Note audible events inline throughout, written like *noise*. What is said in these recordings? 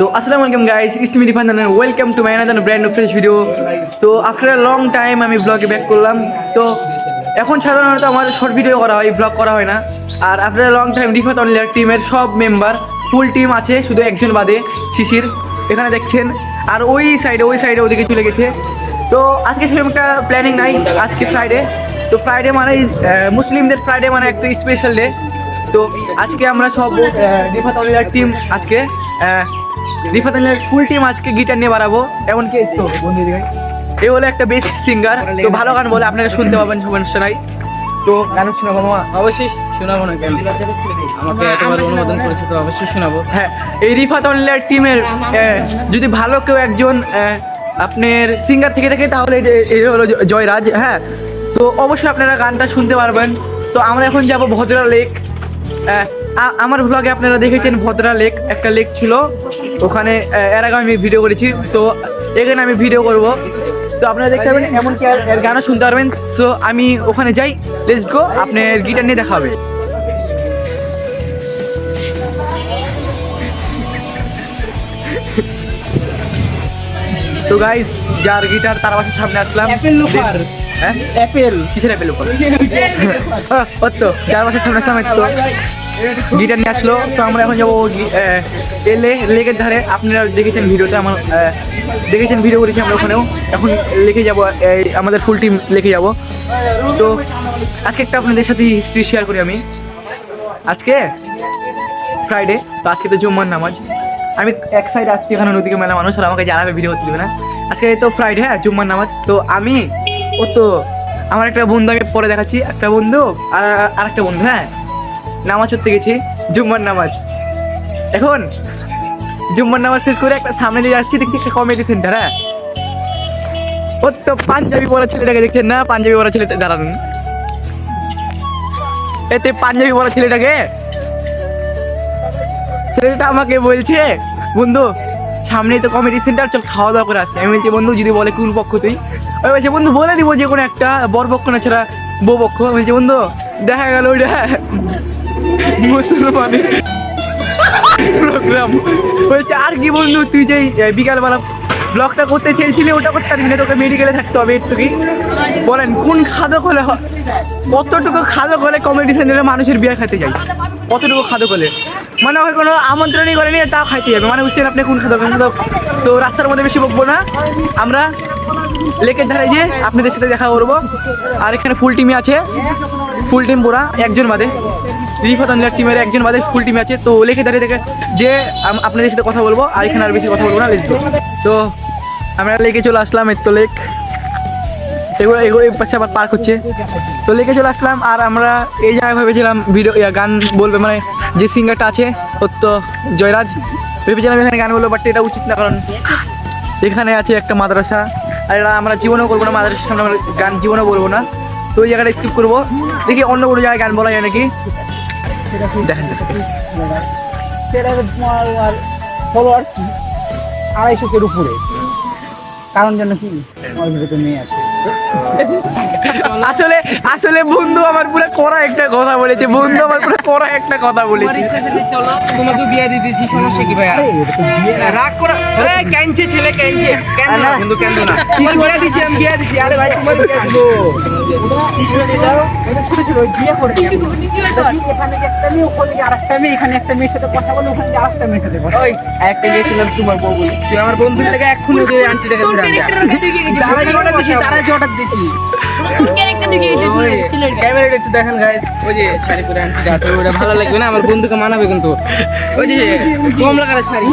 তো আসসালামু আলাইকুম guys it's me Rifan welcome to my another brand fresh video তো আফটার আ লং টাইম আমি ব্লগে ব্যাক করলাম। তো এখন সাধারণত আমার শর্ট ভিডিও করা হয় ব্লগ করা হয় না। আর আফটার লং টাইম রিফাত অনলিয়ার টিমের সব মেম্বার ফুল টিম আছে, শুধু একজন বাদে, শিশির। এখানে দেখছেন, আর ওই সাইডে ওই সাইডে ওদিকে চলে গেছে। তো আজকে সেরকম একটা প্ল্যানিং নাই, আজকে ফ্রাইডে তো ফ্রাইডে মানে মুসলিমদের ফ্রাইডে মানে একটা স্পেশাল ডে তো আজকে আমরা সব রিফাত অলিয়ার টিম আজকে আহ, রিফাত ফুল টিম আজকে গিটার নিয়ে বাড়াবো এমনকি এই তো বন্ধু এ হলো একটা বেস্ট সিঙ্গার তো ভালো গান বলে আপনারা শুনতে পাবেন সমস্যা নাই তো গান শোনাবো মামা? অবশ্যই শোনাবো না কেন? আমাকে এতবার অনুমোদন করেছে তো অবশ্যই শোনাবো। হ্যাঁ এই রিফাত অনলাইন টিমের যদি ভালো কেউ একজন আপনার সিঙ্গার থেকে থাকে তাহলে এটা- এটা হলো জয়রাজ হ্যাঁ। তো অবশ্যই আপনারা গানটা শুনতে পারবেন। তো আমরা এখন যাব ভদ্রা লেক আ- আমার ভ্লগে আপনারা দেখেছেন ভদ্রা লেক একটা লেক ছিল। ওখানে এর আগে আমি ভিডিও করেছি। তো এখানে আমি ভিডিও করব। তো আপনারা দেখতে পারবেন এমনকি এর গানও শুনতে পারবেন। সো আমি ওখানে যাই। লেটস গো আপনার গিটার নিয়ে দেখা হবে। তো গাইস যার গিটার তার বাসার সামনে আসলাম। হ্যাঁ? অ্যাপেল কিসের অ্যাপেল উপর ও তো যার বাসার সামনে আসলাম তো। গিটার নিয়ে আসলো। তো আমরা এখন যাব এলে লেকের ধারে। আপনারা দেখেছেন ভিডিওতে আমার দেখেছেন ভিডিও করেছি আমরা ওখানেও। এখন লেকে যাব আমাদের ফুল টিম লেকে যাব। তো আজকে একটা আপনাদের সাথে হিস্ট্রি শেয়ার করি আমি। আজকে ফ্রাইডে তো আজকে তো জুম্মার নামাজ। আমি এক সাইড আসছি এখানে নদীকে মেলা মানুষ, আর আমাকে জানাবে ভিডিও করতে দেবে না। আজকে তো ফ্রাইডে হ্যাঁ জুম্মার নামাজ। তো আমি, ও তো, আমার একটা বন্ধু আমি পরে দেখাচ্ছি। একটা বন্ধু, আর আর একটা বন্ধু হ্যাঁ। নামাজ পড়তে গেছি, জুম্মার নামাজ। এখন জুম্মার নামাজ শেষ করে একটা সামনে দিয়ে আসছি, দেখছি একটা কমেডি সেন্টার হ্যাঁ? ও তো পাঞ্জাবি পরা ছেলেটাকে দেখছেন না? পাঞ্জাবি পরা ছেলেটা, দাঁড়ান। এতে পাঞ্জাবি পরা ছেলেটাকে? ছেলেটা আমাকে বলছে, বন্ধু, সামনেই তো কমেডি সেন্টার চল খাওয়া দাওয়া করে আসি। আমি বলছি, বন্ধু, যদি বলে কোন পক্ষ তুই? ওই বলছে, বন্ধু, বলে দিব যে কোনো একটা, বর পক্ষ না ছাড়া বউ পক্ষ। বলছে, বন্ধু, দেখা গেল ওইটা। মুসলমানের প্রোগ্রাম বলছে, আর কি বন্ধু তুই যে বিকালবেলা ব্লগটা করতে চেয়েছিলি, ওটা করতে পারবি না, তোকে মেডিকেলে থাকতে হবে একটু কি? বলেন, কোন খাদক হলে কতটুকু খাদক হলে কমেডি সেন্টারে মানুষের বিয়ে খেতে যাই কতটুকু খাদক হলে? মানে ওই কোনো আমন্ত্রণই করেনি তাও খাইতে যাবে। মানে বুঝছেন আপনি কোন খাদক খাদক তো রাস্তার মধ্যে বেশি বকবো না। আমরা লেকের ধারে গিয়ে আপনাদের সাথে দেখা করব। আর এখানে ফুল টিমই আছে। ফুল টিম পুরা একজন বাদে। রিফাত আনলার টিমের একজন বাদে ফুল টিম আছে। তো লেখে দাঁড়িয়ে থেকে যে আপনাদের সাথে কথা বলব, আর এখানে আর বেশি কথা বলব না লিখব তো আমরা লেকে চলে আসলাম এর তো লেক। এগুলো এগুলো এই পাশে আবার পার্ক হচ্ছে। তো লেকে চলে আসলাম, আর আমরা এই জায়গায় ভেবেছিলাম ভিডিও গান বলবে মানে যে সিঙ্গারটা আছে, ওর তো জয়রাজ। ভেবেছিলাম এখানে গান বলব বাট এটা উচিত না, কারণ এখানে আছে একটা মাদ্রাসা। আর এটা আমরা জীবনেও করব না, মাদ্রাসার সামনে আমরা গান জীবনেও বলব না। তো ওই জায়গাটা স্কিপ করব। দেখি অন্য কোনো জায়গায় গান বলা যায় নাকি? দেখেন ফলোয়ার্স আড়াইশো কের উপরে। কারণ যেন কি? আমার ভিডিওতে মেয়ে আছে। আসলে আসলে বন্ধু আমার পুরো করা একটা কথা বলেছে বন্ধু আমার পুরো করা একটা কথা বলেছে চলো তোমাকে বিয়ে দিয়ে দিয়েছি সমস্যা কি ভাইয়া রাগ করা ক্যানছে ছেলে ক্যানছে কেন না কিন্তু কেন না তোমার বিয়ে দিচ্ছি আমি বিয়ে দিচ্ছি আরে ভাই তোমার বিয়ে দিব বিয়ে করে এখানে একটা মেয়ে ওখানে আরেকটা মেয়ে এখানে একটা মেয়ের সাথে কথা বলে ওখানে আরেকটা মেয়ের সাথে কথা ওই একটা মেয়ে ছিলাম তোমার বউ বলি তুই আমার বন্ধুর থেকে এক্ষুনি ওই আন্টিটাকে তোর অর্ডার দিছি ক্যামেরাটা একটু দেখেন ওই যে শাড়ি পরে ওটা ভালো লাগবে না? আমার বন্ধুকে মানাবে কিন্তু। ওই যে কমলা কালার শাড়ি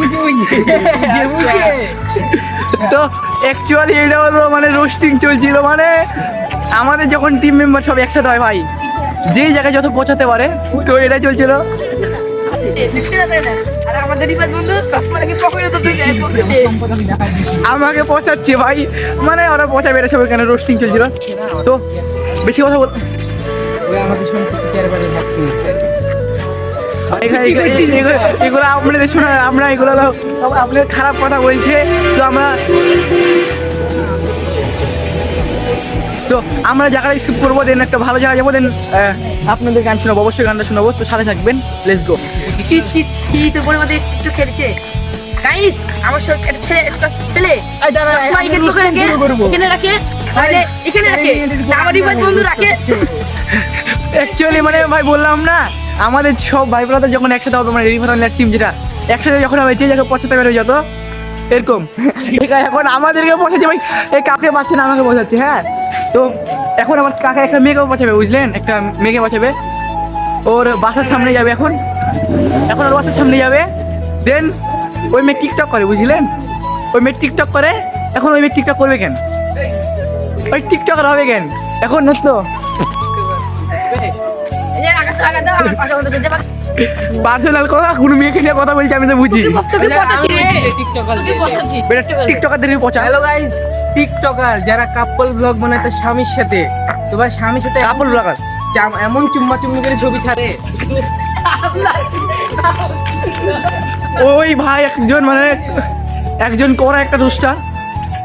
তো অ্যাকচুয়ালি এটা হলো মানে রোস্টিং চলছিল মানে আমাদের যখন টিম মেম্বার সব একসাথে হয় ভাই যে জায়গায় যত পৌঁছাতে পারে তো এটা চলছিল। আর আমাদের রিপাজ বন্ধু সবসময় পকেটে তো তুই আমাকে পৌঁছাচ্ছে ভাই। মানে ওরা পচা এটা সব এখানে রোস্টিং চলছিল। তো বেশি কথা বল এগুলো- আপনাদের শোনা আমরা এগুলো আপনাদের খারাপ কথা বলছে। তো আমরা তো আমরা জায়গাটা স্কিপ করব দেন একটা ভালো জায়গায় যাব দেন আপনাদের গান শোনাবো অবশ্যই গানটা শোনাবো। তো সাথে থাকবেন লেটস গো ছি ছি ছি তোর পরে মধ্যে একটু খেলছে। গাইস আমার সব ছেলে ছেলে এই দাঁড়া, চশমা আমি এখানে রাখে এখানে রাখে নাহলে এখানে রাখে। না আমার বন্ধু রাখে। অ্যাকচুয়ালি মানে ভাই বললাম না আমাদের সব ভাই ব্রাদার যখন একসাথে হবে মানে রিভার টিম যেটা একসাথে যখন হবে যে জায়গায় পৌঁছাতে পারে যত এরকম। এখন আমাদেরকে পৌঁছাচ্ছে ভাই এই কাকে বাঁচছে না আমাকে বোঝাচ্ছে হ্যাঁ? তো এখন আমার কাকা একটা মেয়েকেও বাঁচাবে বুঝলেন? একটা মেয়েকে বাঁচাবে ওর বাসার সামনে যাবে এখন। এখন ওর বাসার সামনে যাবে। দেন ওই মেয়ে টিকটক করে বুঝলেন? ওই মেয়ে টিকটক করে এখন ওই মেয়ে টিকটক করবে কেন? ওই টিকটকার হবে কেন? এখন তো বন্ধু যে পার্সোনাল কথা কোনো মেয়েকে নিয়ে কথা বলছি আমি তো বুঝি। টিকটকারদের পচা। হ্যালো গাইস টিকটকার যারা কাপল ব্লগ বানায় তার স্বামীর সাথে তোমার স্বামীর সাথে কাপড় লাগার চাম- এমন চুম্মা চুম্মি করে ছবি ছাড়ে। ওই ভাই একজন মানে একজন করা একটা দোষটা।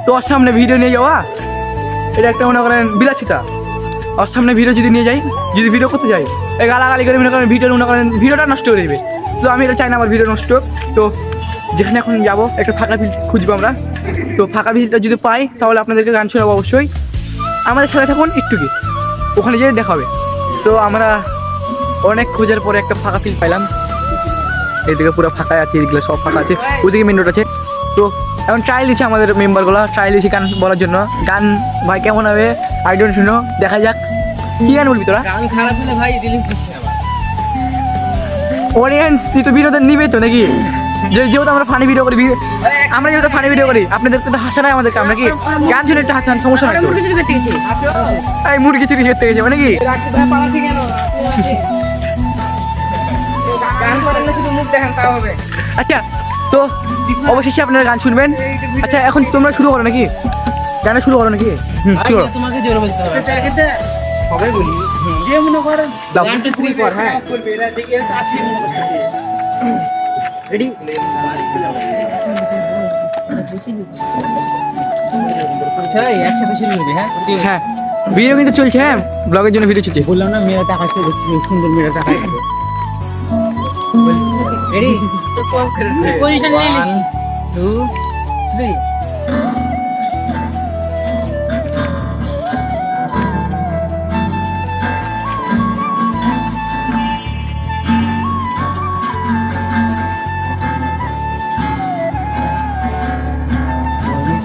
তোর সামনে ভিডিও নিয়ে যাওয়া। এটা একটা মনে করেন বিলাসিতা। ওর সামনে ভিডিও যদি নিয়ে যাই, যদি ভিডিও করতে যাই, এই গালাগালি করে মনে করেন ভিডিও মনে করেন ভিডিওটা নষ্ট করে দেবে। তো আমি এটা চাই না আমার ভিডিও নষ্ট তো যেখানে এখন যাব, একটা ফাঁকা ফিল্ড খুঁজবো আমরা। তো ফাঁকা ফিল্ডটা যদি পাই, তাহলে আপনাদেরকে গান শোনাবো অবশ্যই। আমাদের সাথে থাকুন একটু কি। ওখানে যেয়ে দেখা হবে। তো আমরা অনেক খোঁজার পরে একটা ফাঁকা ফিল পাইলাম। এদিকে পুরো ফাঁকা আছে এদিকে সব ফাঁকা আছে। ওইদিকে মেন রোড আছে। তো এখন ট্রায়াল দিচ্ছে আমাদের মেম্বারগুলো ট্রায়াল দিচ্ছে গান বলার জন্য। গান ভাই কেমন হবে? আই ডোন্ট শুনো দেখা যাক। কি গান বলবি তোরা? গান খারাপ হলে ভাই রিলিজ। অডিয়েন্স তো বিনোদন নিবে তো নাকি? যে যেহেতু আমরা ফানি ভিডিও করি আমরা যেহেতু ফানি ভিডিও করি আপনাদের তো হাসা নাই আমাদের কাম নাকি গান শুনে একটু হাসান সমস্যা নাই মুরগি চুরি করতে গেছে। মানে কি? দেখান তাও হবে। আচ্ছা তো অবশেষে আপনারা গান শুনবেন। আচ্ছা এখন তোমরা শুরু করো নাকি? গানা শুরু করো নাকি? হুম শুরু তোমাকে জোরে বলতে হবে। সবাই বলি। যে মনে করেন দাও। টু থ্রি ফোর হ্যাঁ। রেডি হ্যাঁ? হ্যাঁ। ভিডিও কিন্তু চলছে হ্যাঁ? ব্লগের জন্য ভিডিও চলছে। বললাম না মেয়েরা টাকা সুন্দর মেয়েরা টাকা রেডি পজিশন নিয়ে নিচ্ছি টু থ্রি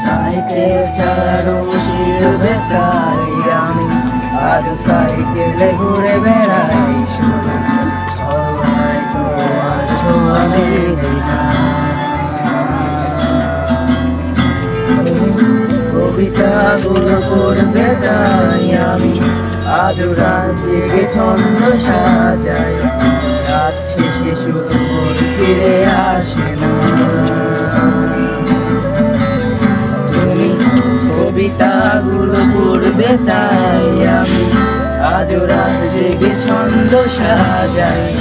সাইকেল চালানো শিরবে তাই আমি আজ ছন্দ সাজাই রাত শেষে মন ফিরে আসে না। তুমি কবিতাগুলো পড়বে তাই আমি আজ রাত জেগে ছন্দ সাজাই।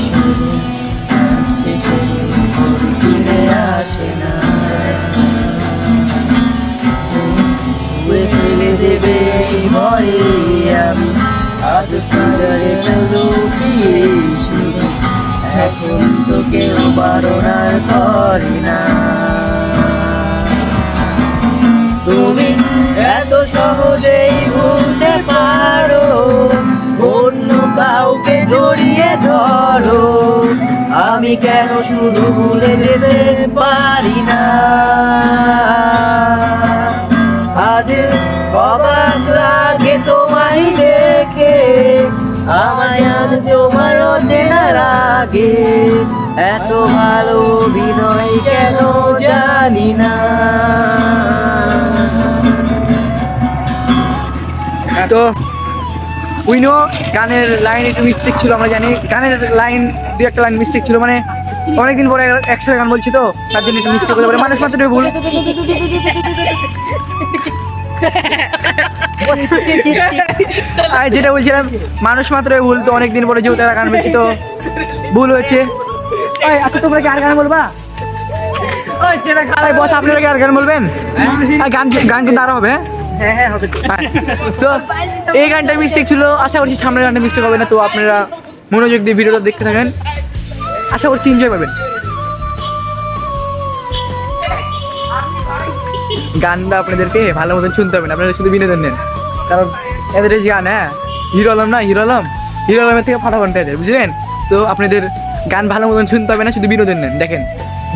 শেষে ফিরে আসে না। ফেলে দেবে ভয়ে আমি আজ সাজারে তো কেউ বারণার করে না। তুমি এত সহজেই ভুলতে পারো, অন্য কাউকে জড়িয়ে ধরো। আমি কেন শুধু ভুলে যেতে পারি না? আজ অবাক লাগে তোমায় দেখে। তোমার চেনা এত ভালো অভিনয় কেন জানি না। তো, উইনো, গানের লাইন একটু মিস্টেক ছিল, আমরা জানি। গানের লাইন দু একটা লাইন মিস্টেক ছিল মানে অনেকদিন পরে একসাথে গান বলছি তো, তার জন্য একটু মিস্টেক হতে পারে। মানুষ মাত্র ভুল। আর যেটা বলছিলাম মানুষ মাত্র ভুল তো অনেকদিন পরে যেহেতু গান বলছি তো ভুল হচ্ছে। আচ্ছা তোমরা কি আর গান বলবা? বস আপনারা কি আর গান বলবেন? গান গান কিন্তু আরও হবে হ্যাঁ? হ্যাঁ সো এই গানটা মিস্টেক ছিল আশা করছি সামনের গানটা মিস্টেক হবে না তো আপনারা মনোযোগ দিয়ে ভিডিওটা দেখতে থাকেন। আশা করছি এনজয় পাবেন। গানটা আপনাদেরকে ভালো মতন শুনতে হবে না। আপনারা শুধু বিনোদন নেন। কারণ এদের গান হ্যাঁ? হিরো আলম না হিরো আলম? হিরো আলমের থেকে ফাটাফান্টা এদের বুঝলেন? সো আপনাদের গান ভালো মতন শুনতে হবে না শুধু বিনোদন নেন দেখেন।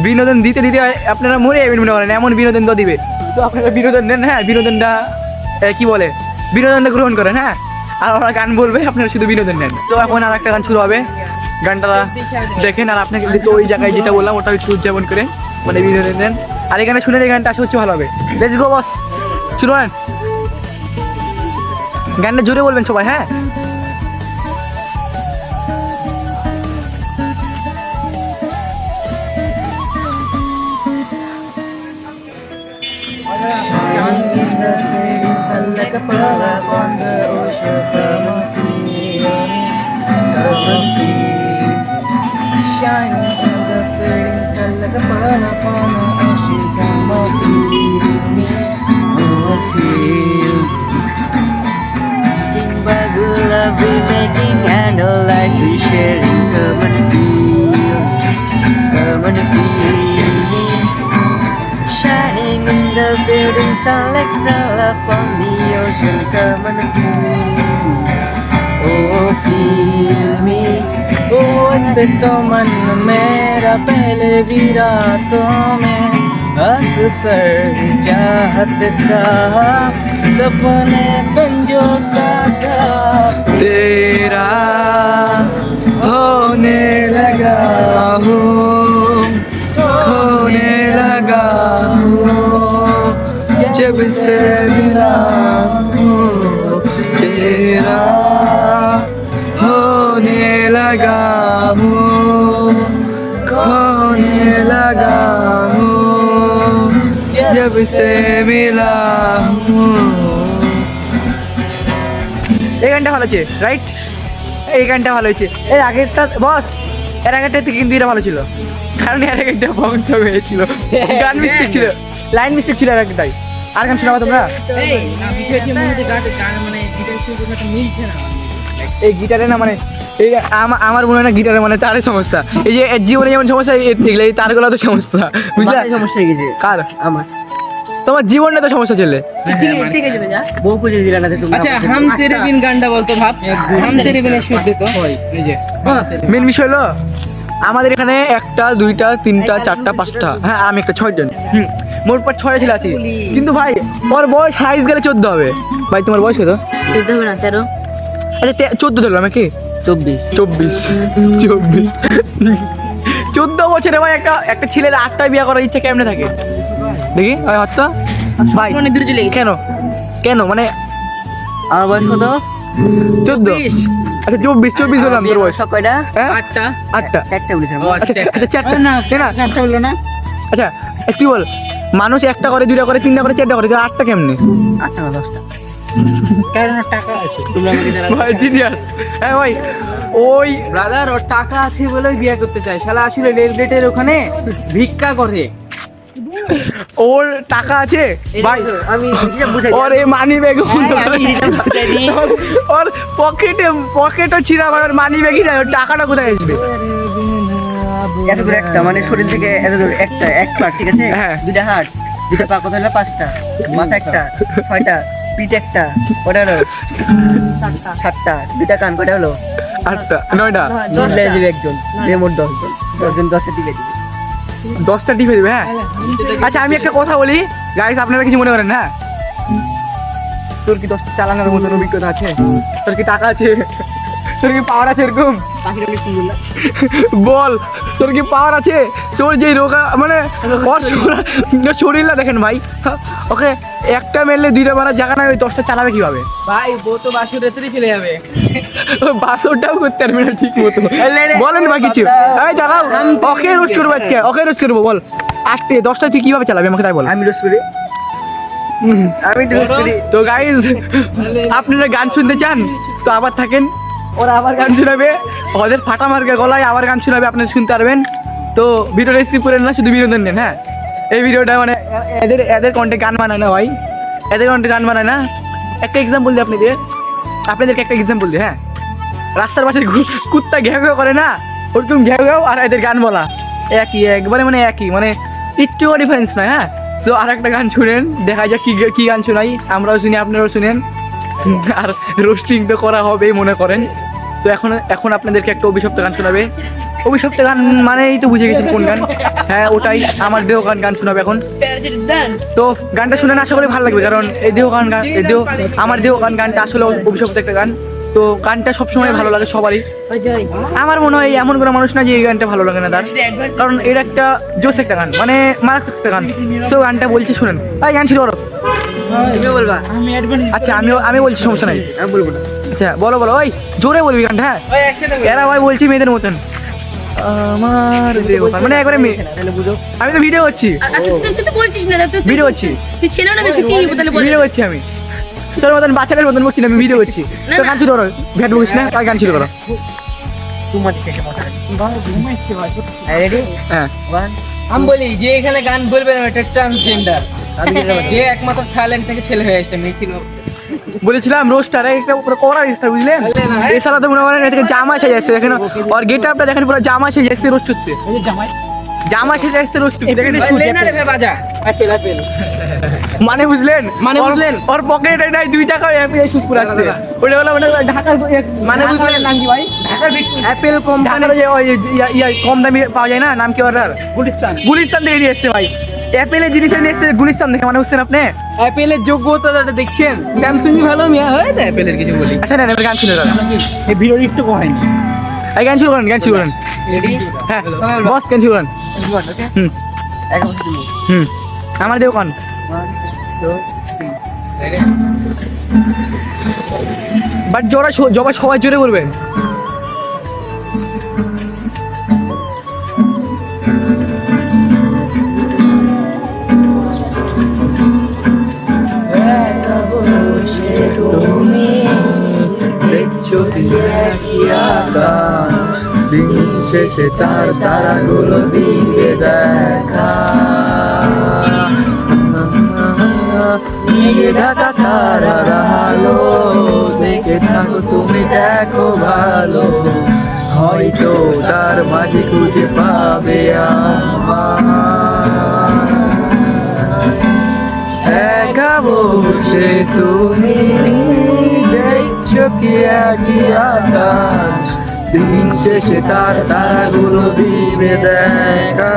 বিনোদন দিতে দিতে আপনারা মরে যাবেন মনে করেন এমন বিনোদন তো দিবে। তো আপনারা বিনোদন নেন হ্যাঁ? বিনোদনটা কি বলে? বিনোদনটা গ্রহণ করেন হ্যাঁ? আর ওরা গান বলবে আপনারা শুধু বিনোদন নেন। তো এখন আর একটা গান শুরু হবে। গানটা দেখেন আর আপনাকে ওই জায়গায় যেটা বললাম ওটা একটু উদযাপন করে মানে বিনোদন দেন আর এখানে শুনে এই গানটা আশা হচ্ছে ভালো হবে লেটস গো বস শুরু করেন গানটা জোরে বলবেন সবাই হ্যাঁ Like a pearl upon the ocean, come on, feel, come on, feel. Shining in the setting sun like a pearl upon the ocean, like pearl upon the ocean Come and Oh feel me Oh ते तो मन मेरा पहले भी रातों में अक्सर चाहत था सपने संजोता था तेरा होने लगा हूँ होने लगा हूँ जब से मिला हूँ तेरा होने लगा हूँ खोने लगा हूँ जब से मिला हूँ এই গানটা ভালো হচ্ছে রাইট এই গানটা ভালো হয়েছে এর আগেরটা বস এর আগেরটা থেকে কিন্তু এটা ভালো ছিল কারণ এর আগেরটা বংশ হয়েছিল গান মিস্টেক ছিল লাইন মিস্টেক ছিল এর আগেরটাই আর গান শোনাবো তোমরা? এই মনে মানে গিটার না এই গিটারে না মানে এই আমা- আমার মনে হয় না গিটারে মানে তারই সমস্যা। এই যে জীবনে যেমন সমস্যা এর দেখলে এই তারগুলো তো সমস্যা। বুঝলে? সমস্যা হয়ে গেছে। কার? আমার। তোমার জীবনটা তো সমস্যা ছেলে। আচ্ছা হাম তেরে বিন গানটা বলতো ভাব। হাম তেরে বিনের সুর দিত মেন বিষয় হলো আমাদের এখানে একটা দুইটা তিনটা চারটা পাঁচটা। হ্যাঁ আমি একটা ছয়জন। হুম। মোট পর ছয় ছেলে আছি। কিন্তু ভাই ওর বয়স হাইস গেলে চোদ্দ হবে। ভাই তোমার বয়স কত? চোদ্দ হবে না তেরো। আচ্ছা চোদ্দ ধরলাম নাকি? চব্বিশ। চব্বিশ। চব্বিশ। চোদ্দ বছরে ভাই একটা একটা ছেলের আটটা বিয়ে করার ইচ্ছা কেমনে থাকে? দেখি ভাই হাতটা। ভাই অনেক দূরে চলে কেন? কেন? মানে আমার বয়স কত? চোদ্দ। আচ্ছা চব্বিশ চব্বিশ হলাম তোর বয়স। সব কয়টা? হ্যাঁ? আটটা। আটটা। চারটে বলেছিলাম আচ্ছা আচ্ছা চারটা। না তাই না চারটা বলল না। আচ্ছা কি বল। মানুষ একটা করে দুইটা করে তিনটা করে চারটা করে আটটা কেমনে আটটা না দশটা কারণ টাকা আছে তোমরা ভাই জিনিয়াস হ্যাঁ ভাই ওই ব্রাদার ওর টাকা আছে বলেই বিয়ে করতে চায় শালা আসলে রেল গেটের ওখানে ভিক্ষা করে ওর টাকা আছে ভাই আমি বুঝাই ওর এই মানি ব্যাগ হ্যাঁ, পকেটে পকেটও ছিঁড়া মানি ব্যাগই যায় ওর টাকাটা কোথায় আসবে এত দূর একটা মানে শরীর থেকে এত দূর একটা এক পার্ট ঠিক আছে? হ্যাঁ। দুইটা হাত দুইটা পা কত হলো? পাঁচটা। মাথা একটা ছয়টা পিঠ একটা কটা হলো? সাতটা। দুইটা কান কটা হলো? আটটা নয়টা? মিলে দিবে একজন মোট দশজন দশজন দশটা দিবে দিবে। দশটা টিপে দেবে হ্যাঁ? আচ্ছা আমি একটা কথা বলি। গাইস আপনারা কিছু মনে করেন না তোর কি দশটা চালানোর মতন অভিজ্ঞতা আছে? তোর কি টাকা আছে? তোর কি পাওয়ার আছে এরকম? বল তোর কি পাওয়ার আছে? তোর যে রোগা মানে শরীরটা দেখেন ভাই ওকে একটা মেললে দুইটা মারার জায়গা নাই ওই দশটা চালাবে কীভাবে? ভাই বউ তো বাসুর রেতরে চলে যাবে। বাসরটাও করতে পারবে না ঠিক মতো। বলেন বা কিছু এই দাঁড়াও ওকে রোস্ট করব আজকে ওকে রোস্ট করব বল। আটটে দশটা তুই কীভাবে চালাবি আমাকে তাই বল। আমি রোজ করি। আমি করি। তো গাইজ আপনারা গান শুনতে চান তো আবার থাকেন। ওরা আবার গান শোনাবে। ওদের ফাটা মার্কে গলায় আবার গান শোনাবে আপনারা শুনতে পারবেন। তো ভিডিওটা স্কিপ করেন না শুধু বিনোদন নেন হ্যাঁ? এই ভিডিওটা মানে এদের এদের কন্টে গান বানায় না ভাই। এদের কন্টে গান বানায় না। একটা এক্সাম্পল দিই আপনাদের। আপনাদেরকে একটা এক্সাম্পল দিই হ্যাঁ? রাস্তার পাশে কুত্তা ঘেউ ঘেউ করে না? ওরকম ঘেউ ঘেউ আর এদের গান বলা। একই, একবারে মানে একই। মানে একটুও ডিফারেন্স নয় হ্যাঁ? তো আর একটা গান শুনেন, দেখা যাক কী কী গান শোনাই। আমরাও শুনি, আপনারাও শুনেন। আর রোস্টিং তো করা হবেই, মনে করেন। তো এখন এখন আপনাদেরকে একটা অভিশপ্ত গান শোনাবে। অভিশপ্ত গান মানেই তো বুঝে গেছেন কোন গান। হ্যাঁ ওটাই আমার দেহ গান গান শোনাবে এখন। তো গানটা শুনে না আশা করি ভালো লাগবে কারণ এই দেহ গান গান এই দেহ আমার দেহ গান গানটা আসলে অভিশপ্ত একটা গান। তো গানটা সবসময় ভালো লাগে সবারই। আমার মনে হয় এমন কোনো মানুষ না যে এই গানটা ভালো লাগে না তার। কারণ এটা একটা জোস একটা গান মানে মারাত্মক একটা গান। সো গানটা বলছি শুনেন। এই গান ছিল তুমি বলবা। আচ্ছা আমিও আমি বলছি সমস্যা নাই। আমি বলব না। আচ্ছা বলো বলো ওই জোরে বলবি গানটা হ্যাঁ। এরা ভাই বলছি মেয়েদের মতন। আমার মানে একবারে মেয়ে তাহলে বুঝো। আমি তো ভিডিও করছি। আচ্ছা তুই তুই তো বলছিস না তুই ভিডিও করছি। তুই ছিল না তুই কি তাহলে বল ভিডিও করছি আমি। তোর মতন বাচ্চাদের মতন বলছি না আমি ভিডিও করছি। তো গান শুরু করো ভ্যাট বলিস না তাই গান শুরু করো। হ্যাঁ। ওয়ান আমি বলি যে এখানে গান বলবে না এটা ট্রান্সজেন্ডার *laughs* যে একমাত্র থাইল্যান্ড থেকে ছেলে হয়ে আসছে মেয়ে ছিল। বলেছিলাম রোস্টার একটা উপরে করা রোস্টার বুঝলেন? এই সালা তো মনে করেন এদিকে জামা সেজে যাচ্ছে দেখেন আর গেট আপটা দেখেন পুরো জামা সেজে যাচ্ছে রোস্ট হচ্ছে এই যে জামাই। জামা সেজে যাচ্ছে রোস্ট দেখেন মানে বুঝলেন? মানে ওর- বুঝলেন? ওর পকেটে নাই দুই টাকা এপি শুট করে আসছে ওটা হলো মানে ঢাকার মানে বুঝলেন? নাম কি ভাই? ঢাকার অ্যাপেল কোম্পানি কম দামি পাওয়া যায় না নাম কি ওটার? গুলিস্তান। গুলিস্তান থেকে নিয়ে এসছে ভাই। অ্যাপেলের জিনিস নিয়ে এসছে গুলিস্তান থেকে মানে বুঝছেন আপনি? অ্যাপেলের যোগ্যতাটা দেখছেন? স্যামসাং ভালো মিয়া? হয় তো অ্যাপেলের কিছু বলি। আচ্ছা না এবার গান শুনে দাদা এই ভিডিও একটু এই গান শুরু করেন গান শুরু করেন। হ্যাঁ বস গান শুরু করেন। হুম। হুম। আমার দেও কন। বাট জোরা জবা সবাই জোরে বলবেন দেখছ আকাশ, দিন শেষে তার তারাগুলো দিবে দেখা। মেঘে দেখে থাকো তুমি দেখো ভালো। হয়তো তার মাঝে খুঁজে পাবে আমার। একা বসে তুমি কি একই আকাশ, দিন শেষে তার তারাগুলো দিবে দেখা।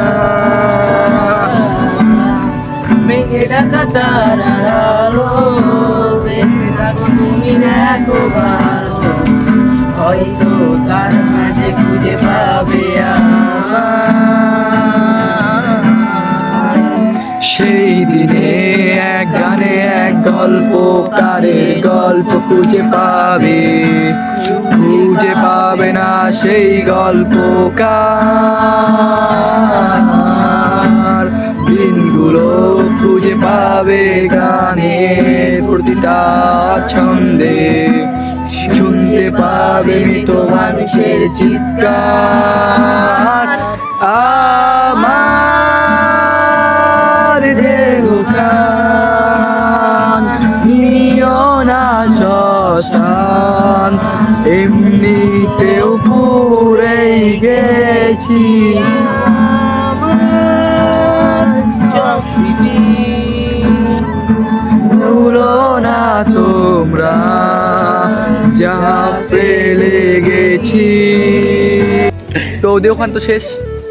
তারার আলো, দেখে তুমি দেখো ভালো। হয়তো তার মাঝে খুঁজে পাবে। গল্পকারের গল্প খুঁজে পাবে। খুঁজে পাবে না সেই গল্পকার। দিনগুলো খুঁজে পাবে গানের প্রতিটা ছন্দে। শুনতে পাবে মৃত মানুষের চিৎকার। আমার দেহখান শ্মশান এমনিতেও পুরেই গেছি। না তোমরা, যা পেলে গেছি। তো দেওখান তো শেষ।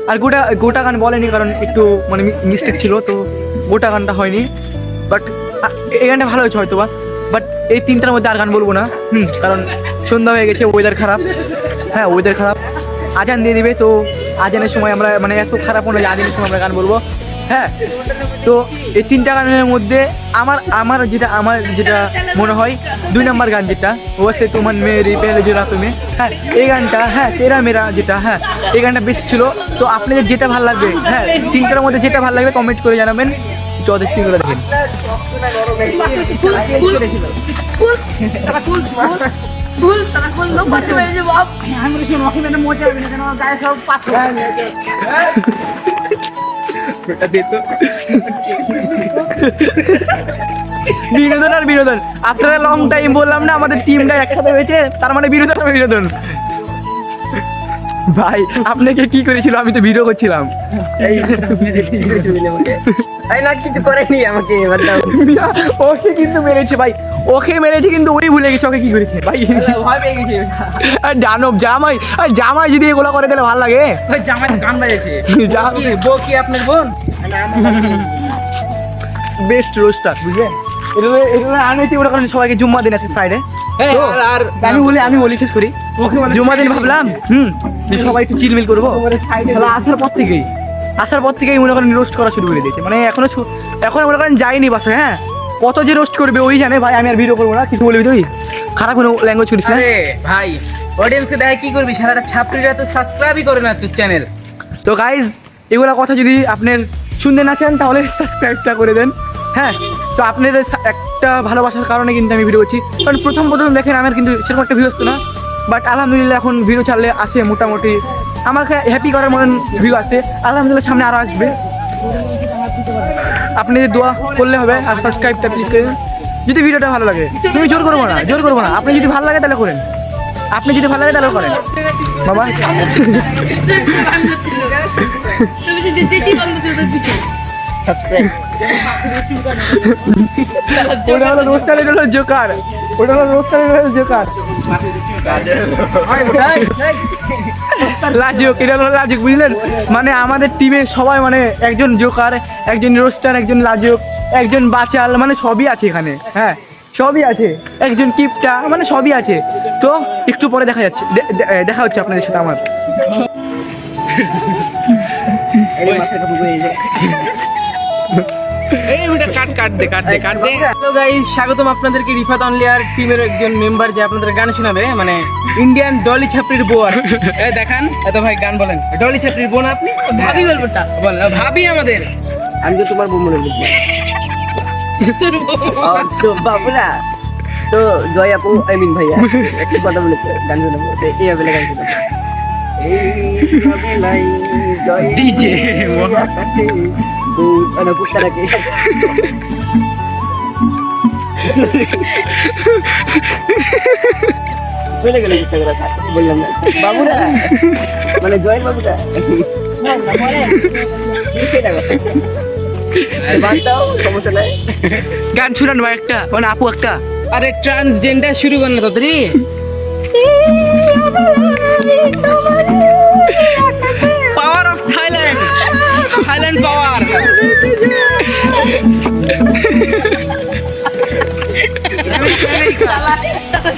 আর গোটা গোটা গান বলেনি কারণ একটু মানে মিস্টেক ছিল, তো গোটা গানটা হয়নি। বাট এই গানটা ভালো হয়েছে হয়তো বা এই তিনটার মধ্যে আর গান বলব না। হুম, কারণ সন্ধ্যা হয়ে গেছে ওয়েদার খারাপ। হ্যাঁ ওয়েদার খারাপ। আজান দিয়ে দিবে, তো আজানের সময় আমরা মানে এত খারাপ মনে হয় আজানের সময় আমরা গান বলব। হ্যাঁ তো এই তিনটা গানের মধ্যে আমার আমার যেটা আমার যেটা মনে হয়, দুই নম্বর গান যেটা, ও সে তোমার মেরি পেলে জোড়া তুমি হ্যাঁ এই গানটা হ্যাঁ তেরা মেরা যেটা হ্যাঁ এই গানটা বেশ ছিল। তো আপনাদের যেটা ভালো লাগবে হ্যাঁ তিনটার মধ্যে যেটা ভালো লাগবে কমেন্ট করে জানাবেন। দেখেন। বিনোদন আর বিনোদন। আপনারা লং টাইম বললাম না, আমাদের টিমটা একসাথে হয়েছে, তার মানে বিনোদন আর বিনোদন। ভাই, আপনাকে কি করেছিল? আমি তো ভিডিও করছিলাম। এই না? কিছু করেনি আমাকে ওকে কিন্তু মেরেছে ভাই। ওকে মেরেছে কিন্তু ওই ভুলে গেছে ওকে কি করেছে? ভাই ভয় পেয়ে গেছি। আর জানব জামাই আর জামাই যদি এগুলো করে তাহলে ভালো লাগে। ওই *laughs* জামাই গান বউ কি আপনার বোন? বেস্ট রোস্টার বুঝলেন কারণে সবাইকে জুম্মা দিন আছে ফ্রাইডে হ্যাঁ, আর- আমি বলি আমি বলি শেষ করি। জুম্মা দিন ভাবলাম হুম যে সবাই একটু চিলমিল করব। তাহলে আসার পর থেকেই। আসার পর থেকেই মনে করেন রোস্ট করা শুরু করে দিয়েছে। মানে এখনও এখন মনে করেন যাইনি বাসায় হ্যাঁ? কত যে রোস্ট করবে ওই জানে। ভাই আমি আর ভিডিও করব না কিছু বলবি তুই? খারাপ কোনো ল্যাঙ্গুয়েজ করিস না। ভাই অডিয়েন্সকে দেখে কি করবি? সারাটা ছাত্রীরা তো সাবস্ক্রাইবই করে না তোর চ্যানেল তো গাইজ এগুলো কথা যদি আপনার শুনতে না চান তাহলে সাবস্ক্রাইবটা করে দেন হ্যাঁ? তো আপনাদের একটা ভালোবাসার কারণে কিন্তু আমি ভিডিও করছি। কারণ প্রথম প্রথম দেখেন আমার কিন্তু সেরকম একটা ভিউ আসতো না। বাট আলহামদুলিল্লাহ এখন ভিডিও ছাড়লে আসে মোটামুটি আমাকে হ্যাপি করার মতন ভিউ আছে। আলহামদুলিল্লাহ সামনে আরও আসবে। আপনি দোয়া করলে হবে আর সাবস্ক্রাইবটা প্লিজ করে যদি ভিডিওটা ভালো লাগে তুমি জোর করব না জোর করব না। আপনি যদি ভালো লাগে তাহলে করেন। আপনি যদি ভালো লাগে তাহলে করেন। বাবা। ওটা হলো রোস্টারের হলো জোকার ওটা হলো রোস্টারের হলো জোকার লাজুক এটা হলো লাজুক বুঝলেন? মানে আমাদের টিমে সবাই মানে একজন জোকার একজন রোস্টার একজন লাজুক একজন বাচাল মানে সবই আছে এখানে হ্যাঁ? সবই আছে। একজন কিপটা মানে সবই আছে। তো একটু পরে দেখা যাচ্ছে দেখা হচ্ছে আপনাদের সাথে আমার। *laughs* এই ওটা কাট কাট দে কাট দে কাট দে। হ্যালো গাইস স্বাগতম আপনাদেরকে রিফাত অনলিয়ার টিমের একজন মেম্বার যে আপনাদের গান শোনাবে মানে ইন্ডিয়ান ডলি ছাপড়ির বউ আর এই দেখান এত ভাই গান বলেন। ডলি ছাপড়ির বোন আপনি? ভাবি বলবোটা বলেন ভাবি আমাদের। আমি তো তোমার বউ মনে করছি *laughs* তো বাবুরা। তো জয় আপু আই মিন ভাইয়া। একটা কথা বলেছে গান শোনাবো। এই হবে গান শোনাবো। এই বেলায় জয় DJ, আকাশে বউ মানে কুত্তাটাকে চলে গেল কুত্তাগুলো বললাম না বাবুরা মানে জয় বাবুরা সেটা কথা। আর বাদ দাও সমস্যা নাই গান শুনান ভাই একটা মানে আপু একটা আরে ট্রান্সজেন্ডার শুরু কর না তাড়াতাড়ি power of Thailand Thailand power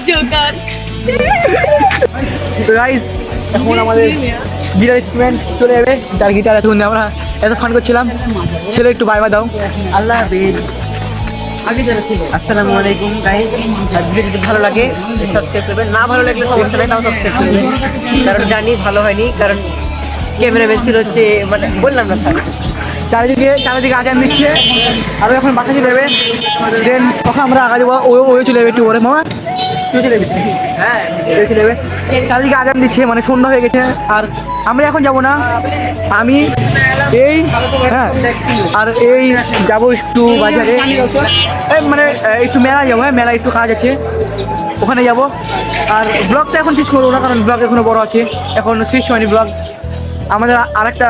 joker এখন আমাদের গিটার ইনস্ট্রুমেন্ট চলে যাবে। যার গিটার এতক্ষণ আমরা এত ফান করছিলাম। ছেলে একটু বাই বাই দাও। আল্লাহ হাফিজ। আসসালামু আলাইকুম আর ভিডিও যদি ভালো লাগে সাবস্ক্রাইব করবেন। না ভালো লাগলে সমস্যা নাই তাও সাবস্ক্রাইব করবেন। কারণ জানি ভালো হয়নি কারণ ক্যামেরাম্যান ছিল হচ্ছে মানে বললাম না স্যার। চারিদিকে চারিদিকে আজান দিচ্ছে আরও এখন বাসা চলে যাবে। দেন তখন আমরা আগা দেবো, ও ও চলে যাবে একটু পরে। মামা যাবি? যাবে। চারিদিকে আজান দিচ্ছে মানে সন্ধ্যা হয়ে গেছে। আর আমরা এখন যাব না। আমি এই হ্যাঁ আর এই যাব একটু বাজারে। মানে একটু মেলা যাব হ্যাঁ মেলা একটু কাজ আছে। ওখানে যাব। আর ব্লগটা এখন শেষ করব না, কারণ ব্লগ এখনও বড় আছে। এখন শেষ হয়নি ব্লগ আমাদের আরেকটা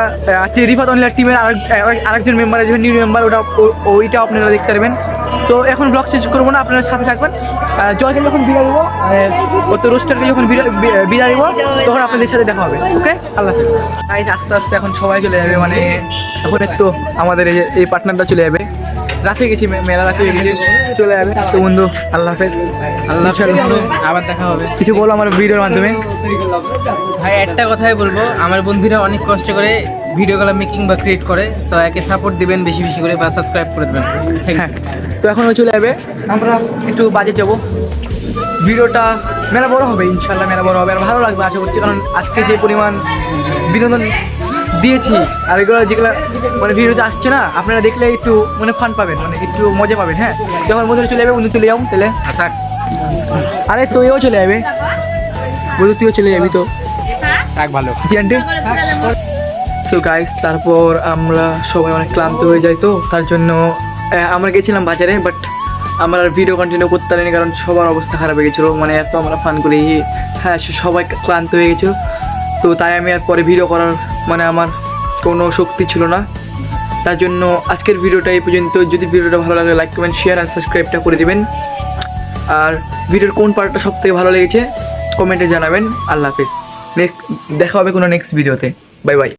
রিফাত অনলাইন টিমের আরেক- আরেক- আরেকজন মেম্বার আছে নিউ মেম্বার ওটা, ও- ওইটা আপনারা দেখতে পারবেন। তো এখন ব্লগ চেঞ্জ করব না, আপনারা সাথে থাকবেন। জয়কে যখন বিদায় দেবো ও তো রোস্টারকে যখন বিদায় দেবো তখন আপনাদের সাথে দেখা হবে ওকে আল্লাহ হাফেজ। আস্তে আস্তে এখন সবাই চলে যাবে মানে এখন তো আমাদের এই পার্টনারটা চলে যাবে। রাতে গেছি মেলা রাতে গেছি চলে যাবে। তো বন্ধু আল্লাহ হাফেজ। আল্লাহ আবার দেখা হবে। কিছু বলো আমার ভিডিওর মাধ্যমে। ভাই একটা কথাই বলব। আমার বন্ধুরা অনেক কষ্ট করে ভিডিওগুলো মেকিং বা ক্রিয়েট করে তো একে সাপোর্ট দিবেন বেশি বেশি করে বা সাবস্ক্রাইব করে দেবেন। হ্যাঁ তো এখন ও চলে যাবে। আমরা একটু বাজে যাব। ভিডিওটা মেলা বড় হবে ইনশাল্লাহ মেলা বড় হবে। আর ভালো লাগবে আশা করছি। কারণ আজকে যে পরিমাণ বিনোদন দিয়েছি। আর এগুলো যেগুলো মানে ভিডিওতে আসছে না আপনারা দেখলে একটু মানে ফান পাবেন মানে একটু মজা পাবেন হ্যাঁ? যখন বন্ধুরা চলে যাবে বন্ধু চলে যাও তাহলে। থাক। আরে তুইও চলে যাবে। বন্ধু তুইও চলে যাবি তো। থাক ভালো। জি আন্টি। সো গাইস তারপর আমরা সবাই অনেক ক্লান্ত হয়ে যাই তো তার জন্য আমরা গেছিলাম বাজারে বাট আমরা আর ভিডিও কন্টিনিউ করতে পারিনি কারণ সবার অবস্থা খারাপ হয়ে গেছিল। মানে এত আমরা ফান করি হ্যাঁ সবাই ক্লান্ত হয়ে গেছিল। তো তাই আমি আর পরে ভিডিও করার মানে আমার কোনো শক্তি ছিল না। তার জন্য আজকের ভিডিওটা এই পর্যন্ত। যদি ভিডিওটা ভালো লাগে লাইক কমেন্ট শেয়ার অ্যান্ড সাবস্ক্রাইবটা করে দেবেন। আর ভিডিওর কোন পার্টটা সব থেকে ভালো লেগেছে কমেন্টে জানাবেন। আল্লাহ হাফিজ। নেক্সট দেখা হবে কোনো নেক্সট ভিডিওতে বাই বাই